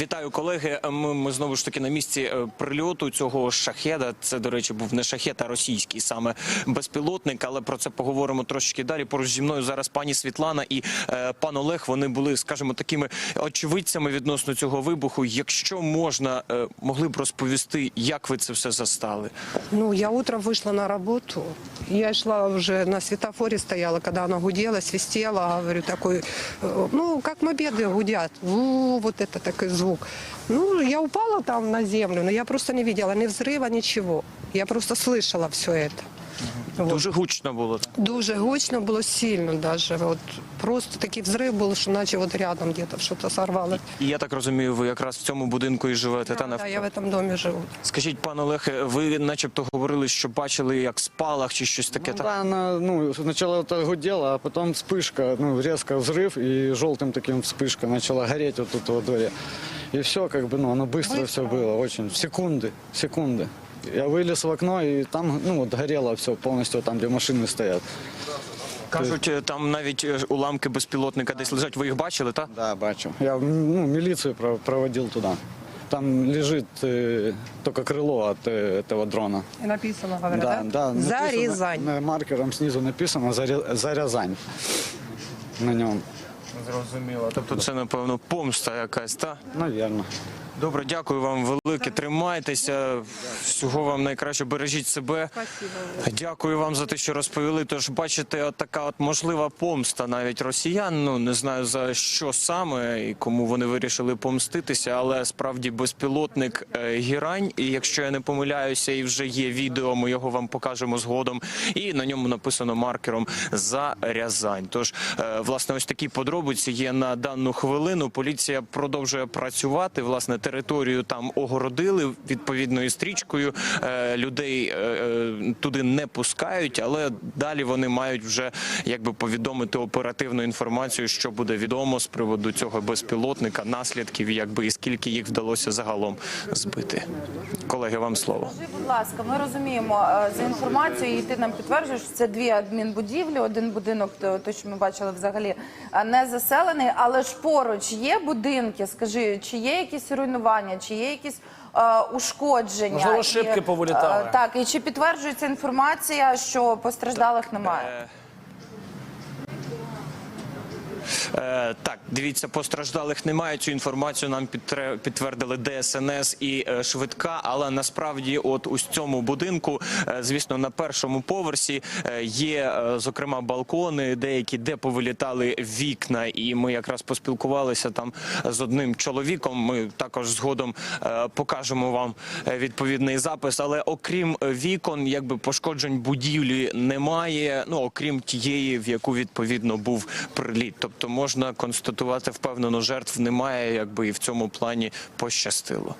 Вітаю, колеги. Ми, ми знову ж таки на місці е, прильоту цього шахеда. Це, до речі, був не шахет, а російський саме безпілотник. Але про це поговоримо трошки далі. Поруч зі мною зараз пані Світлана і е, пан Олег. Вони були, скажімо, такими очевидцями відносно цього вибуху. Якщо можна, е, могли б розповісти, як ви це все застали? Ну, я утром вышла на работу. Я шла уже на светофоре стояла, когда она гудела, свистела, говорю, такой, э, ну, как мобеды гудят. У, вот это такой звук. Ну, я упала там на землю, но я просто не видела ни взрыва, ничего. Я просто слышала все это. Вот. Дуже гучно було. Дуже гучно було сильно даже. Вот просто такий взрыв був, що наче от рядом где-то що-то сорвалось. І я так розумію, ви якраз в цьому будинку і живете. та Да, навколо? я в этом доме живу. Скажіть, пан Олег, ви начебто говорили, що бачили як спалах чи щось таке. Ну, та? да, она, ну, сначала это гудело, а потом вспышка, ну, резко взрыв, и желтым таким вспышка начала гореть вот тут во дворе. И все, как бы, ну, оно быстро, все было, очень, в секунды, секунды. Я вылез в окно, и там, ну, вот горело все полностью, там, где машины стоят. Кажуть, е, там навіть е, уламки безпілотника десь лежать. Ви їх бачили, так? Да, бачу. Я, ну, милицию про- проводил туда. Там лежит э, только крыло от э, этого дрона. І написано, говорят, Да, да, За написано- Рязань. на- Маркером снизу написано «За Ря- «За Рязань» на нем. Зрозуміло. Тобто це, напевно, помста якась, так? Наверное. Добре, дякую вам велике. Тримайтеся. Всього вам найкраще. Бережіть себе. Дякую вам за те, що розповіли. Тож, бачите, от така от можлива помста навіть росіян. Ну не знаю за що саме і кому вони вирішили помститися, але справді безпілотник е, гірань. І якщо я не помиляюся, і вже є відео, ми його вам покажемо згодом. І на ньому написано маркером за Рязань. Тож, е, власне, ось такі подробиці є на дану хвилину. Поліція продовжує працювати. Власне, територію там огородили відповідною стрічкою. Е, Людей е, е, туди не пускають, але далі вони мають вже якби повідомити оперативну інформацію, що буде відомо з приводу цього безпілотника, наслідків, якби і скільки їх вдалося загалом збити. Колеги, вам слово. Будь ласка, ми розуміємо за інформацією, і ти нам підтверджуєш, що це дві адмінбудівлі. Один будинок, то, що ми бачили взагалі, не заселений, але ж поруч є будинки. Скажи, чи є якісь руйнування, чи є якісь е, ушкодження? Можливо, шибки І, повилітали. е, Так, і чи підтверджується інформація, що постраждалих немає? Е, Е, так, дивіться, постраждалих немає. Цю інформацію нам підтвердили ДСНС і е, швидка. Але насправді, от у цьому будинку, е, звісно, на першому поверсі е, є е, зокрема балкони, деякі де повилітали вікна. І ми якраз поспілкувалися там з одним чоловіком. Ми також згодом е, покажемо вам е, відповідний запис. Але окрім е, вікон, якби пошкоджень будівлі немає. Ну окрім тієї, в яку відповідно був приліт. Тобто можна констатувати впевнено, жертв немає, якби і в цьому плані пощастило.